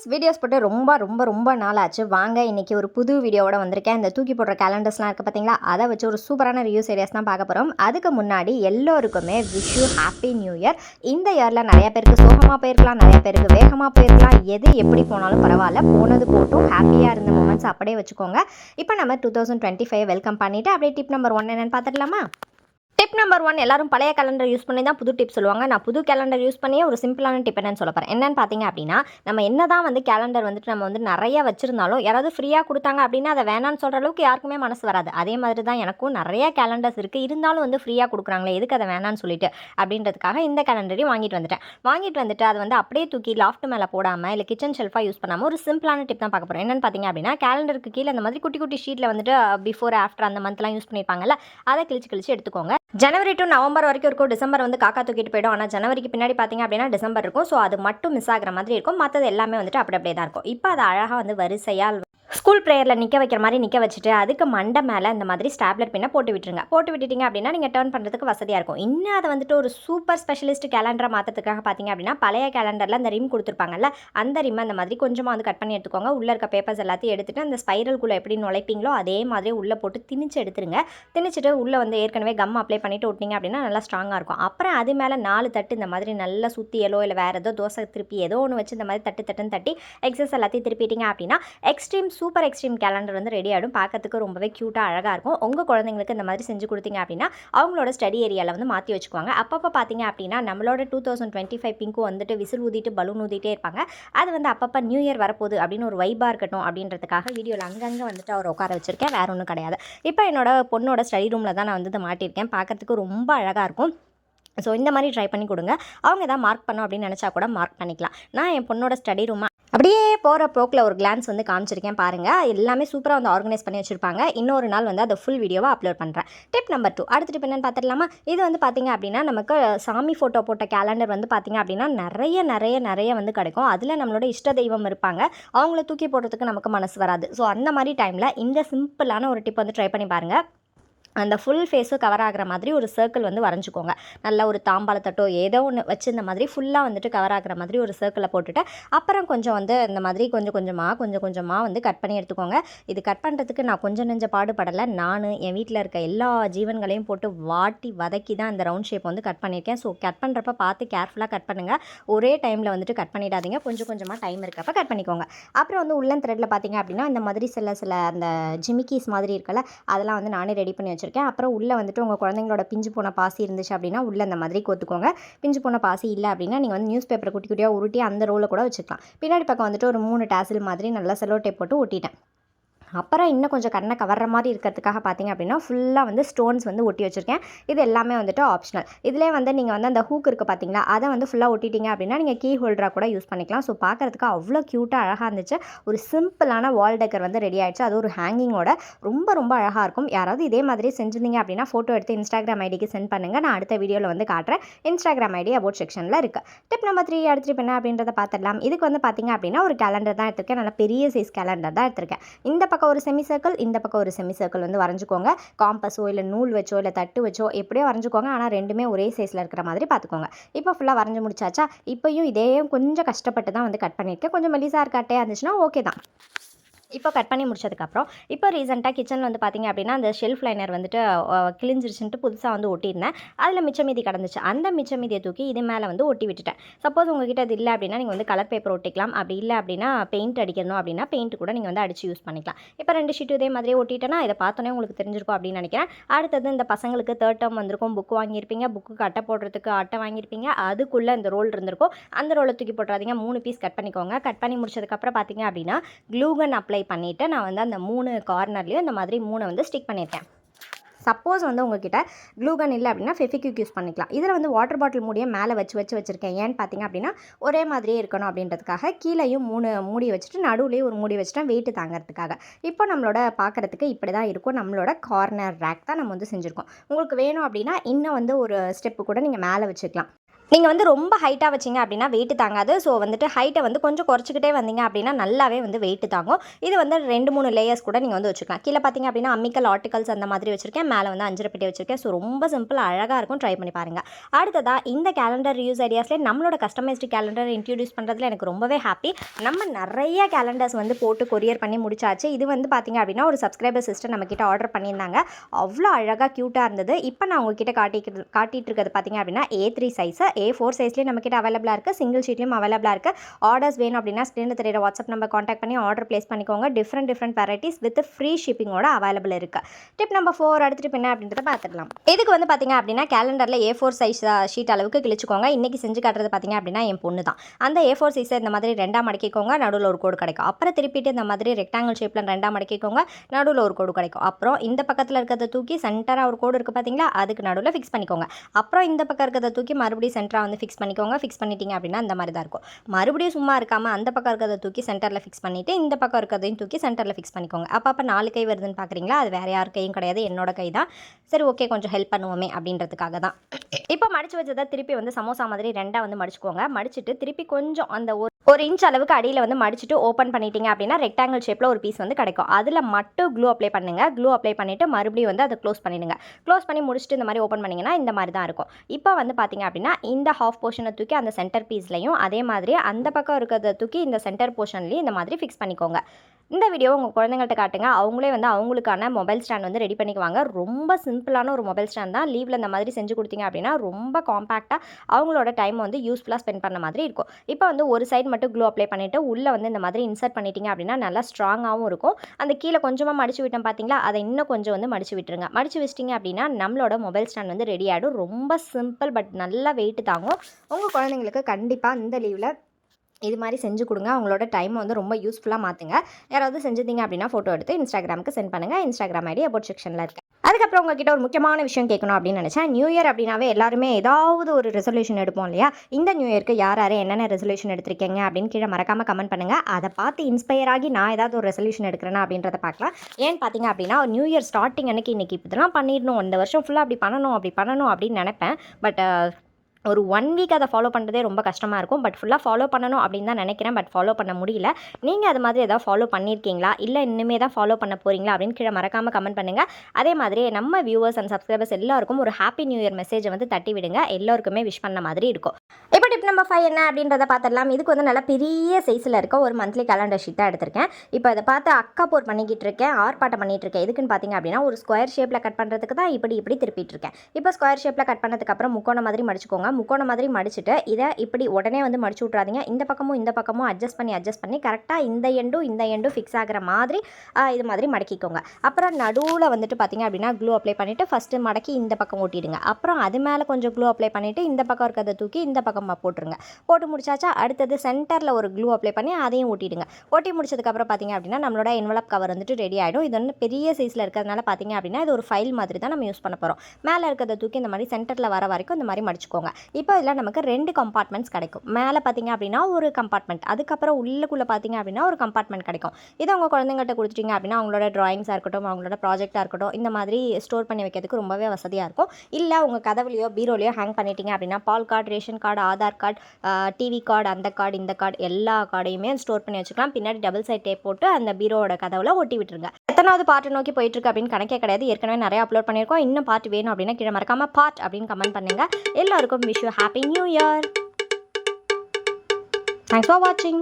Friends videos போட்டு ரொம்ப ரொம்ப ரொம்ப நாள் ஆச்சு வாங்க இன்றைக்கி ஒரு புது வீடியோவோட வந்திருக்கேன். இந்த தூக்கி போடுற கேலண்டர்ஸ்லாம் இருக்குது பார்த்தீங்களா அதை வச்சு ஒரு சூப்பரான ரிவ்யூ சீரியஸ் தான் பார்க்க போகிறோம் அதுக்கு முன்னாடி எல்லோருக்குமே wish you happy new year இந்த இயரில் நிறைய பேருக்கு சோகமாக போயிருக்கலாம் நிறைய பேருக்கு வேகமாக போயிருக்கலாம். எது எப்படி போனாலும் பரவாயில்ல. போனது போட்டும் ஹாப்பியாக இருந்த மூமெண்ட்ஸ் அப்படியே வச்சுக்கோங்க. இப்போ நம்ம two thousand twenty five welcome பண்ணிவிட்டு அப்படியே டிப் நம்பர் ஒன் என்னென்னு பார்த்துடலாமா? டிப் நம்பர் ஒன் எல்லாரும் பழைய கேலண்டர் யூஸ் பண்ணி தான் புது டிப் சொல்லுவாங்க. நான் புது கேலண்டர் யூஸ் பண்ணியே ஒரு சிம்பிளான டிப் என்னன்னு சொல்ல போகிறேன் என்னன்னு பார்த்தீங்க அப்படின்னா நம்ம என்ன தான் வந்து கேலண்டர் வந்துட்டு நம்ம வந்து நிறைய வச்சிருந்தாலும் யாராவது ஃப்ரீயாக கொடுத்தாங்க அப்படின்னா அதை வேணாம்னு சொல்கிற அளவுக்கு யாருக்குமே மனசு வராது. அதே மாதிரி தான் எனக்கும் நிறைய கேலண்டர்ஸ் இருக்குது இருந்தாலும் வந்து ஃப்ரீயாக கொடுக்குறாங்களே எதுக்கு அதை வேணான்னு சொல்லிட்டு அப்படின்றதுக்காக இந்த கேலண்டரையும் வாங்கிட்டு வந்துட்டேன். வாங்கிட்டு வந்துட்டு அதை வந்து அப்படியே தூக்கி லாஃப்ட் மேலே போடாமல் இல்லை கிச்சன் ஷெல்ஃபாக யூஸ் பண்ணாமல் ஒரு சிம்பிளான டிப் தான் பார்க்க போகிறோம் என்னன்னு பார்த்தீங்க அப்படின்னா கேலண்டருக்கு கீழே அந்த மாதிரி குட்டி குட்டி ஷீட்டில் வந்துட்டு பிஃபோர் ஆஃப்டர் அந்த மந்த்லாம் யூஸ் பண்ணியிருப்பாங்கல்ல அதை கிழிச்சு கிழிச்சு எடுத்துக்கோங்க. ஜனவரி டு நவம்பர் வரைக்கும் இருக்கும். டிசம்பர் வந்து காக்கா தூக்கிட்டு போயிடும். ஆனால் ஜனவரிக்கு பின்னாடி பார்த்தீங்க அப்படின்னா டிசம்பர் இருக்கும். ஸோ அது மட்டும் மிஸ் ஆகிற மாதிரி இருக்கும். மற்றது எல்லாமே வந்துட்டு அப்படி அப்படியே தான் இருக்கும். இப்போ அது அழகாக வந்து வரிசையாக ஸ்கூல் ப்ரேயரில் நிற்க வைக்கிற மாதிரி நிற்க வச்சுட்டு அதுக்கு மண்டை மேலே இந்த மாதிரி ஸ்டாப்லர் பின்னை போட்டு விட்டுருங்க. போட்டு விட்டுட்டீங்க அப்படின்னா நீங்கள் டேர்ன் பண்ணுறதுக்கு வசதியாக இருக்கும். இன்னும் அதை வந்துட்டு ஒரு சூப்பர் ஸ்பெஷலிஸ்ட் கேலண்டரை மாற்றத்துக்காக பார்த்தீங்க அப்படின்னா பழைய கேலண்டரில் அந்த ரிம் கொடுத்துருப்பாங்கல்ல அந்த ரிம் அந்த மாதிரி கொஞ்சமாக வந்து கட் பண்ணி எடுத்துக்கோங்க. உள்ளே இருக்க பேப்பர்ஸ் எல்லாத்தையும் எடுத்துகிட்டு அந்த ஸ்பைரல்குள்ளே எப்படி நுழைப்பீங்களோ அதே மாதிரி உள்ளே போட்டு திணிச்சு எடுத்துருங்க. திணிச்சிட்டு உள்ளே வந்து ஏற்கனவே கம் அப்ளை பண்ணிவிட்டு விட்டீங்க அப்படின்னா நல்லா ஸ்ட்ராங்காக இருக்கும். அப்புறம் அது மேலே நாலு தட்டு இந்த மாதிரி நல்லா சுற்றியலோ இல்லை வேறு ஏதோ தோசை திருப்பி ஏதோ ஒன்று வச்சு இந்த மாதிரி தட்டு தட்டுன்னு தட்டி எக்ஸஸ் எல்லாத்தையும் திருப்பிட்டீங்க அப்படின்னா எக்ஸ்ட்ரீம் சூப்பர் எக்ஸ்ட்ரீம் கேலண்டர் வந்து ரெடி ஆகிடும் பார்க்கறதுக்கு ரொம்பவே க்யூட்டாக அழகாக இருக்கும். உங்கள் குழந்தைங்களுக்கு இந்த மாதிரி செஞ்சு கொடுத்தீங்க அப்படின்னா அவங்களோட ஸ்டடி ஏரியாவில் வந்து மாற்றி வச்சுக்குவாங்க. அப்பப்போ பார்த்தீங்க அப்படின்னா நம்மளோட டூ தௌசண்ட் டுவெண்ட்டி ஃபைவ் பிங்க்கும் வந்துட்டு விசில் ஊதிட்டு பலூன் ஊதிட்டே இருப்பாங்க. அது வந்து அப்பப்போ நியூ இயர் வரப்போகுது அப்படின்னு ஒரு வைபாக இருக்கட்டும் அப்படின்றதுக்காக வீடியோவில் அங்கங்கே வந்துட்டு அவர் உட்கார வச்சுருக்கேன். வேற ஒன்றும் கிடையாது. இப்போ என்னோட பொண்ணோட ஸ்டடி ரூமில் தான் நான் வந்து மாட்டியிருக்கேன். பார்க்கறதுக்கு ரொம்ப அழகாக இருக்கும். ஸோ இந்த மாதிரி ட்ரை பண்ணி கொடுங்க. அவங்க எதாவது மார்க் பண்ணோம் அப்படின்னு நினச்சா கூட மார்க் பண்ணிக்கலாம். நான் என் பொண்ணோட ஸ்டடி ரூமை அப்படியே போகிற போக்கில் ஒரு கிளான்ஸ் வந்து காமிச்சிருக்கேன் பாருங்கள் எல்லாமே சூப்பராக வந்து ஆர்கனைஸ் பண்ணி வச்சுருப்பாங்க. இன்னொரு நாள் வந்து அதை ஃபுல் வீடியோவை அப்லோட் பண்ணுறேன் டிப் நம்பர் டூ அடுத்த டிப் என்னன்னு பார்த்துடலாமா இது வந்து பார்த்திங்க அப்படின்னா நமக்கு சாமி ஃபோட்டோ போட்ட கேலண்டர் வந்து பார்த்திங்க அப்படின்னா நிறைய நிறைய நிறைய வந்து கிடைக்கும். அதில் நம்மளோட இஷ்ட தெய்வம் இருப்பாங்க. அவங்கள தூக்கி போடுறதுக்கு நமக்கு மனசு வராது. ஸோ அந்த மாதிரி டைமில் இந்த சிம்பிளான ஒரு டிப் வந்து ட்ரை பண்ணி பாருங்கள் அந்த ஃபுல் ஃபேஸும் கவர் ஆகிற மாதிரி ஒரு சர்க்கிள் வந்து வரைஞ்சிக்கோங்க. நல்ல ஒரு தாம்பாளத்தட்டோ ஏதோ ஒன்று வச்சு இந்த மாதிரி ஃபுல்லாக வந்துட்டு கவர் ஆகிற மாதிரி ஒரு சர்க்கிளை போட்டுட்டு அப்புறம் கொஞ்சம் வந்து இந்த மாதிரி கொஞ்சம் கொஞ்சமாக கொஞ்சம் கொஞ்சமாக வந்து கட் பண்ணி எடுத்துக்கோங்க. இது கட் பண்ணுறதுக்கு நான் கொஞ்சம் நெஞ்ச பாடுபடலை. நான் என் வீட்டில் இருக்க எல்லா ஜீவன்களையும் போட்டு வாட்டி வதக்கி தான் இந்த ரவுண்ட் ஷேப் வந்து கட் பண்ணியிருக்கேன். ஸோ கட் பண்ணுறப்ப பார்த்து கேர்ஃபுல்லாக கட் பண்ணுங்கள் ஒரே டைமில் வந்துட்டு கட் பண்ணிடாதீங்க. கொஞ்சம் கொஞ்சமாக டைம் இருக்கப்ப கட் பண்ணிக்கோங்க. அப்புறம் வந்து உள்ளன் த்ரெட்டில் பார்த்தீங்க அப்படின்னா இந்த மாதிரி சில சில அந்த ஜிமிக்கீஸ் மாதிரி இருக்கல அதெல்லாம் வந்து நானே ரெடி பண்ணி வச்சுருக்கேன். அப்புறம் உள்ளே வந்துட்டு உங்கள் குழந்தைங்களோட பிஞ்சு போன பாசி இருந்துச்சு அப்படின்னா உள்ளே அந்த மாதிரி கோத்துக்கோங்க. பிஞ்சு போன பாசி இல்லை அப்படின்னா நீங்கள் வந்து நியூஸ் பேப்பரை குட்டி குட்டியாக உருட்டி அந்த ரோலை கூட வச்சுக்கலாம். பின்னாடி பக்கம் வந்துட்டு ஒரு மூணு டேசில் மாதிரி நல்லா செலோ டேப் போட்டு ஒட்டிட்டேன். அப்புறம் இன்னும் கொஞ்சம் கண்ணை கவர்ற மாதிரி இருக்கிறதுக்காக பார்த்தீங்க அப்படின்னா ஃபுல்லாக வந்து ஸ்டோன்ஸ் வந்து ஒட்டி வச்சுருக்கேன். இது எல்லாமே வந்துட்டு ஆப்ஷனல் இதிலே வந்து நீங்கள் வந்து அந்த ஹூக் இருக்குது பார்த்தீங்களா அதை வந்து ஃபுல்லாக ஒட்டிட்டீங்க அப்படின்னா நீங்கள் கீ ஹோல்டராக கூட யூஸ் பண்ணிக்கலாம். ஸோ பார்க்குறதுக்கு அவ்வளோ க்யூட்டாக அழகாக இருந்துச்சு. ஒரு சிம்பிளான வால் டெக்கர் வந்து ரெடி ஆகிடுச்சு அது ஒரு ஹேங்கிங்கோட ரொம்ப ரொம்ப அழகாக இருக்கும். யாராவது இதே மாதிரி செஞ்சுருந்தீங்க அப்படின்னா ஃபோட்டோ எடுத்து இன்ஸ்டாகிராம் ஐடிக்கு சென்ட் பண்ணுங்கள் நான் அடுத்த வீடியோவில் வந்து காட்டுறேன். இன்ஸ்டாகிராம் ஐடி அபவுட் செக்ஷனில் இருக்குது டிப் நம்பர் த்ரீ அடுத்து என்ன அப்படின்றத பார்த்துடலாம். இதுக்கு வந்து பார்த்தீங்க அப்படின்னா ஒரு கேலண்டர் தான் எடுத்திருக்கேன். நல்ல பெரிய சைஸ் கேலண்டர் தான் எடுத்திருக்கேன். இந்த பக்கம் பக்கம் ஒரு செமி சர்க்கிள் இந்த பக்கம் ஒரு செமி சர்க்கிள் வந்து வரைஞ்சிக்கோங்க. காம்பஸோ இல்லை நூல் வச்சோ இல்லை தட்டு வச்சோ எப்படியோ வரைஞ்சிக்கோங்க. ஆனால் ரெண்டுமே ஒரே சைஸில் இருக்கிற மாதிரி பார்த்துக்கோங்க. இப்போ ஃபுல்லாக வரைஞ்சி முடிச்சாச்சா இப்போயும் இதே கொஞ்சம் கஷ்டப்பட்டு தான் வந்து கட் பண்ணியிருக்கேன். கொஞ்சம் மெலிசாக இருக்காட்டே இருந்துச்சுன்னா ஓகே தான். இப்போ கட் பண்ணி முடிச்சதுக்கப்புறம் இப்போ ரீசெண்டாக கிச்சனில் வந்து பார்த்திங்க அப்படின்னா அந்த ஷெல்ஃப் லைனர் வந்துட்டு கிழிஞ்சிருச்சுன்ட்டு புதுசாக வந்து ஒட்டியிருந்தேன். அதில் மிச்ச மீதி கிடந்துச்சு. அந்த மிச்ச மீதியை தூக்கி இது மேலே வந்து ஒட்டி விட்டுட்டேன். சப்போஸ் உங்ககிட்ட அது இல்லை அப்படின்னா நீங்கள் வந்து கலர் பேப்பர் ஒட்டிக்கலாம். அப்படி இல்லை அப்படின்னா பெயிண்ட் அடிக்கணும் அப்படின்னா பெயிண்ட் கூட நீங்கள் வந்து அடித்து யூஸ் பண்ணிக்கலாம். இப்போ ரெண்டு ஷீட்டு இதே மாதிரியே ஒட்டிட்டேன்னா இதை பார்த்தோன்னே உங்களுக்கு தெரிஞ்சிருக்கும் அப்படின்னு நினைக்கிறேன். அடுத்தது இந்த பசங்களுக்கு தேர்ட் டேர்ம் வந்திருக்கும். புக் வாங்கியிருப்பீங்க. புக்கு அட்டை போடுறதுக்கு அட்டை வாங்கியிருப்பீங்க. அதுக்குள்ளே இந்த ரோல் இருந்திருக்கும். அந்த ரோலை தூக்கி போட்டுறாதீங்க. மூணு பீஸ் கட் பண்ணிக்கோங்க. கட் பண்ணி முடிச்சதுக்கப்புறம் பார்த்தீங்க அப்படின்னா க்ளூகன் அப்ளை பண்ணிவிட்டு நான் வந்து அந்த மூணு கார்னர்லேயும் இந்த மாதிரி மூணை வந்து ஸ்டிக் பண்ணியிருக்கேன். சப்போஸ் வந்து உங்ககிட்ட க்ளூகன் இல்லை அப்படின்னா ஃபெஃபிக்யூக் யூஸ் பண்ணிக்கலாம். இதில் வந்து வாட்டர் பாட்டில் மூடியை மேலே வச்சு வச்சு வச்சுருக்கேன். ஏன்னு பார்த்தீங்க அப்படின்னா ஒரே மாதிரியே இருக்கணும் அப்படின்றதுக்காக கீழேயும் மூணு மூடி வச்சுட்டு நடுவுலேயும் ஒரு மூடி வச்சுட்டேன் வெயிட்டு தாங்கிறதுக்காக. இப்போ நம்மளோட பார்க்குறதுக்கு இப்படி தான் இருக்கும். நம்மளோட கார்னர் ரேக் தான் நம்ம வந்து செஞ்சுருக்கோம். உங்களுக்கு வேணும் அப்படின்னா இன்னும் வந்து ஒரு ஸ்டெப்பு கூட நீங்கள் மேலே வச்சுக்கலாம். நீங்கள் வந்து ரொம்ப ஹைட்டாக வச்சிங்க அப்படின்னா வெயிட் தாங்காது. ஸோ வந்துட்டு ஹைட்டை வந்து கொஞ்சம் குறைச்சிக்கிட்டே வந்தீங்க அப்படின்னா நல்லாவே வந்து வெயிட் தாங்கும். இது வந்து ரெண்டு மூணு லேயர்ஸ் கூட நீங்கள் வந்து வச்சுக்கலாம். கீழே பார்த்தீங்க அப்படின்னா அம்மிக்கல் ஆர்டிகல்ஸ் அந்த மாதிரி வச்சுருக்கேன். மேலே வந்து அஞ்சரை பெட்டி வச்சுருக்கேன். ஸோ ரொம்ப சிம்பிள் அழகாக இருக்கும். ட்ரை பண்ணி பாருங்கள் அடுத்ததாக இந்த கேலண்டர் யூஸ் ஐடியாஸ்லேயே நம்மளோட கஸ்டமைஸ்டு கேலண்டர் இன்ட்ரடியூஸ் பண்ணுறதுல எனக்கு ரொம்பவே ஹாப்பி நம்ம நிறைய கேலண்டர்ஸ் வந்து போட்டு கொரியர் பண்ணி முடிச்சாச்சு. இது வந்து பார்த்தீங்க அப்படின்னா ஒரு சப்ஸ்கிரைபர் சிஸ்டர் நம்மக்கிட்ட ஆர்டர் பண்ணியிருந்தாங்க. அவ்வளோ அழகாக க்யூட்டாக இருந்தது. இப்போ நான் உங்ககிட்ட காட்டிக்கிறது காட்டிகிட்டு இருக்கிறது பார்த்தீங்க அப்படின்னா A three size A four சைஸ்லேயும் நம்மக்கிட்ட அவைலபிளாக இருக்குது சிங்கிள் ஷீட்லேயும் அவைலபிளாக இருக்குது ஆர்டர்ஸ் வேணும் அப்படின்னா ஸ்க்ரீனில் தெரியுற வாட்ஸ்அப் நம்பர் காண்டாக்ட் பண்ணி ஆர்டர் ப்ளேஸ் பண்ணிக்கோங்க. Different different varieties with free ஷிப்பிங்கோட available இருக்குது டிப் நம்பர் ஃபோர் அடுத்த டிப் என்ன அப்படின்றத பார்த்துக்கலாம் இதுக்கு வந்து பார்த்தீங்க அப்படின்னா கேலண்டரில் ஏ ஃபோர் சைஸ் ஷீட் அளவுக்கு கிழிச்சிக்கோங்க. இன்றைக்கி செஞ்சு காட்டுறது பார்த்தீங்க அப்படின்னா என் பொண்ணு தான். அந்த ஏ ஃபோர் சைஸை இந்த மாதிரி ரெண்டாக மடக்கிக்கோங்க. நடுவில் ஒரு கோடு கிடைக்கும். அப்புறம் திருப்பிட்டு இந்த மாதிரி ரெக்டாங்கிள் ஷேப்பில் ரெண்டாக மடக்கிக்கோங்க. நடுவில் ஒரு கோடு கிடைக்கும். அப்புறம் இந்த பக்கத்தில் இருக்கிறத தூக்கி சென்டராக ஒரு கோடு இருக்குது பார்த்தீங்களா அதுக்கு நடுவில் ஃபிக்ஸ் பண்ணிக்கோங்க. அப்புறம் இந்த பக்கம் இருக்கிறத தூக்கி மறுபடியும் சென்டராக வந்து ஃபிக்ஸ் பண்ணிக்கோங்க. ஃபிக்ஸ் பண்ணிட்டீங்க அப்படின்னா அந்த மாதிரி தான் இருக்கும். மறுபடியும் சும்மா இருக்காமல் அந்த பக்கம் இருக்கிறத தூக்கி சென்டரில் ஃபிக்ஸ் பண்ணிவிட்டு இந்த பக்கம் இருக்கிறதையும் தூக்கி சென்டரில் ஃபிக்ஸ் பண்ணிக்கோங்க. அப்போ அப்போ நாலு கை வருதுன்னு பார்க்குறீங்களா அது வேறு யார் கையும் கிடையாது. என்னோட கை தான். சரி ஓகே கொஞ்சம் ஹெல்ப் பண்ணுவோமே அப்படின்றதுக்காக தான். இப்போ மடிச்சு வச்சதை திருப்பி வந்து சமோசா மாதிரி ரெண்டாக வந்து மடிச்சுக்கோங்க. மடிச்சுட்டு திருப்பி கொஞ்சம் அந்த ஒரு ஒரு இன்ச் அளவுக்கு அடியில் வந்து மடிச்சுட்டு ஓப்பன் பண்ணிட்டீங்க அப்படின்னா ரெக்டாங்கிள் ஷேப்பில் ஒரு பீஸ் வந்து கிடைக்கும். அதில் மட்டும் க்ளூ அப்ளை பண்ணுங்க. க்ளூ அப்ளை பண்ணிவிட்டு மறுபடியும் வந்து அதை க்ளோஸ் பண்ணிடுங்க. க்ளோஸ் பண்ணி முடிச்சுட்டு இந்த மாதிரி ஓப்பன் பண்ணிங்கன்னா இந்த மாதிரி தான் இருக்கும். இப்போ வந்து பார்த்தீங்க அப்படின்னா இந்த ஹாஃப் போர்ஷனை தூக்கி அந்த சென்டர் பீஸ்லையும் அதே மாதிரி அந்த பக்கம் இருக்கிறத தூக்கி இந்த சென்டர் போர்ஷன்லேயும் இந்த மாதிரி ஃபிக்ஸ் பண்ணிக்கோங்க. இந்த வீடியோ உங்கள் குழந்தைங்கள்ட்ட காட்டுங்க. அவங்களே வந்து அவங்களுக்கான மொபைல் ஸ்டாண்ட் வந்து ரெடி பண்ணிக்குவாங்க. ரொம்ப சிம்பிளான ஒரு மொபைல் ஸ்டாண்ட் தான். லீவில் இந்த மாதிரி செஞ்சு கொடுத்தீங்க அப்படின்னா ரொம்ப காம்பாக்டாக அவங்களோட டைம் வந்து யூஸ்ஃபுல்லாக ஸ்பெண்ட் பண்ண மாதிரி இருக்கும். இப்போ வந்து ஒரு சைட் மட்டும் க்ளூ அப்ளை பண்ணிவிட்டு உள்ளே வந்து இந்த மாதிரி இன்சர்ட் பண்ணிட்டீங்க அப்படின்னா நல்லா ஸ்ட்ராங்காகவும் இருக்கும். அந்த கீழே கொஞ்சமாக மடிச்சு விட்டோம் பார்த்தீங்களா அதை இன்னும் கொஞ்சம் வந்து மடிச்சு விட்டுருங்க. மடிச்சு வச்சிட்டிங்க அப்படின்னா நம்மளோட மொபைல் ஸ்டாண்ட் வந்து ரெடி ஆகிடும் ரொம்ப சிம்பிள் பட் நல்லா வெயிட் தாங்கும். உங்கள் குழந்தைங்களுக்கு கண்டிப்பாக இந்த லீவில் இது மாதிரி செஞ்சு கொடுங்க. அவங்களோட டைமை வந்து ரொம்ப யூஸ்ஃபுல்லாக மாற்றுங்க யாராவது செஞ்சுருந்தீங்க அப்படின்னா ஃபோட்டோ எடுத்து இன்ஸ்டாகிராமுக்கு சென்ட் பண்ணுங்கள் இன்ஸ்டாகிராம் ஐடி அபோட் செக்ஷனில் இருக்குது அதுக்கப்புறம் உங்ககிட்ட ஒரு முக்கியமான விஷயம் கேட்கணும் அப்படின்னு நினச்சேன். நியூ இயர் அப்படின்னாவே எல்லாருமே ஏதாவது ஒரு ரெசல்யூஷன் எடுப்போம் இல்லையா? இந்த நியூ இயர்க்கு யார் யார் என்னென்ன ரெசல்யூஷன் எடுத்திருக்கீங்க அப்படின்னு கீழே மறக்காமல் கமெண்ட் பண்ணுங்கள் அதை பார்த்து இன்ஸ்பயர் ஆகி நான் ஏதாவது ஒரு ரெசல்யூஷன் எடுக்கிறேன்னா அப்படின்றத பார்க்கலாம். ஏன்னு பார்த்தீங்க அப்படின்னா நியூ இயர் ஸ்டார்டிங் அன்னைக்கு இன்றைக்கி இதெல்லாம் பண்ணிடணும். இந்த வருஷம் ஃபுல்லாக அப்படி பண்ணணும் அப்படி பண்ணணும் அப்படின்னு நினைப்பேன். பட் ஒரு ஒன் வீக் அதை ஃபாலோ பண்ணுறதே ரொம்ப கஷ்டமாக இருக்கும். பட் ஃபுல்லாக ஃபாலோ பண்ணணும் அப்படின்னு தான் நினைக்கிறேன். பட் ஃபாலோ பண்ண முடியல. நீங்கள் அது மாதிரி ஏதாவது ஃபாலோ பண்ணியிருக்கீங்களா இல்லை இன்னுமே தான் ஃபாலோ பண்ண போகிறீங்களா அப்படின்னு கீழே மறக்காமல் கமெண்ட் பண்ணுங்கள் அதே மாதிரி நம்ம வியூவர்ஸ் அண்ட் சப்ஸ்கிரைபர்ஸ் எல்லாருக்கும் ஒரு ஹாப்பி நியூ இயர் மெசேஜை வந்து தட்டி விடுங்க. எல்லாருக்குமே விஷ் பண்ண மாதிரி இருக்கும். இப்போ டிப் நம்பர் ஃபைவ் என்ன அப்படின்றத பார்த்துடலாம். இதுக்கு வந்து நல்லா பெரிய சைஸில் இருக்க ஒரு மந்த்லி கேலண்டர் ஷீட் தான் எடுத்திருக்கேன். இப்போ அதை பார்த்து அக்கா போர் பண்ணிக்கிட்டு இருக்கேன். ஆர்ப்பாட்டம் பண்ணிகிட்டு இருக்கேன். எதுக்குன்னு பார்த்தீங்க அப்படின்னா ஒரு ஸ்கொயர் ஷேப்பில் கட் பண்ணுறதுக்கு தான் இப்படி இப்படி திருப்பிட்டு இருக்கேன். இப்போ ஸ்கொயர் ஷேப்பில் கட் பண்ணதுக்கு அப்புறம் முக்கோண மாதிரி மடிச்சுக்கோங்க. முக்கோண மாதிரி மடிச்சுட்டு இதை இப்படி உடனே வந்து மடிச்சு விட்றாதீங்க இந்த பக்கமும் இந்த பக்கமும் அட்ஜஸ்ட் பண்ணி அட்ஜஸ்ட் பண்ணி கரெக்டாக இந்த எண்டும் இந்த எண்டும் ஃபிக்ஸ் ஆகிற மாதிரி இது மாதிரி மடக்கிக்கோங்க. அப்புறம் நடுவில் வந்துட்டு பார்த்தீங்க அப்படின்னா க்ளூ அப்ளை பண்ணிவிட்டு ஃபஸ்ட்டு மடக்கி இந்த பக்கம் ஓட்டிடுங்க அப்புறம் அது மேலே கொஞ்சம் க்ளூ அப்ளை பண்ணிவிட்டு இந்த பக்கம் இருக்கிறத தூக்கி இந்த பக்கமாக போட்டுருங்க. போட்டு முடிச்சாச்சா அடுத்தது சென்டரில் ஒரு க்ளூ அப்ளை பண்ணி அதையும் ஓட்டிடுங்க ஓட்டி முடிச்சதுக்கப்புறம் பார்த்தீங்க அப்படின்னா நம்மளோட என்வலப் கவர் வந்துட்டு ரெடி ஆகிடும் இது வந்து பெரிய சைஸில் இருக்கிறதுனால பார்த்தீங்க அப்படின்னா இது ஒரு ஃபைல் மாதிரி தான் நம்ம யூஸ் பண்ண போகிறோம் மேலே இருக்கிறத தூக்கி இந்த மாதிரி சென்டரில் வர வரைக்கும் இந்த மாதிரி மடிச்சுக்கோங்க. இப்போ இதில் நமக்கு ரெண்டு கம்பார்ட்மெண்ட்ஸ் கிடைக்கும். மேலே பார்த்தீங்க அப்படின்னா ஒரு கம்பார்ட்மெண்ட் அதுக்கப்புறம் உள்ளுக்குள்ளே பார்த்தீங்க அப்படின்னா ஒரு கம்பார்ட்மெண்ட் கிடைக்கும். இதை உங்கள் குழந்தைங்கள்ட்ட கொடுத்துட்டீங்க அப்படின்னா அவங்களோட ட்ராயிங்ஸாக இருக்கட்டும் அவங்களோட ப்ராஜெக்டாக இருக்கட்டும் இந்த மாதிரி ஸ்டோர் பண்ணி வைக்கிறதுக்கு ரொம்பவே வசதியாக இருக்கும். இல்லை உங்கள் கதவுலையோ பீரோலையோ ஹேங் பண்ணிட்டீங்க அப்படின்னா பால் card ration card Aadhaar card TV card அந்த கார்டு இந்த கார்டு எல்லா கார்டையுமே ஸ்டோர் பண்ணி வச்சுக்கலாம். பின்னாடி டபுள் சைட் டேப் போட்டு அந்த பீரோட கதவுல ஒட்டி விட்டுருங்க. எத்தனாவது பாட்டு நோக்கி போயிட்டு இருக்கு அப்படின்னு கணக்கே கிடையாது. ஏற்கனவே நிறைய அப்லோட் பண்ணியிருக்கோம். இன்னும் பாட்டு வேணும் அப்படின்னா கீழே மறக்காம பாட் அப்படின்னு கமெண்ட் பண்ணுங்க. எல்லாருக்கும் wish you a happy new year. Thanks for watching.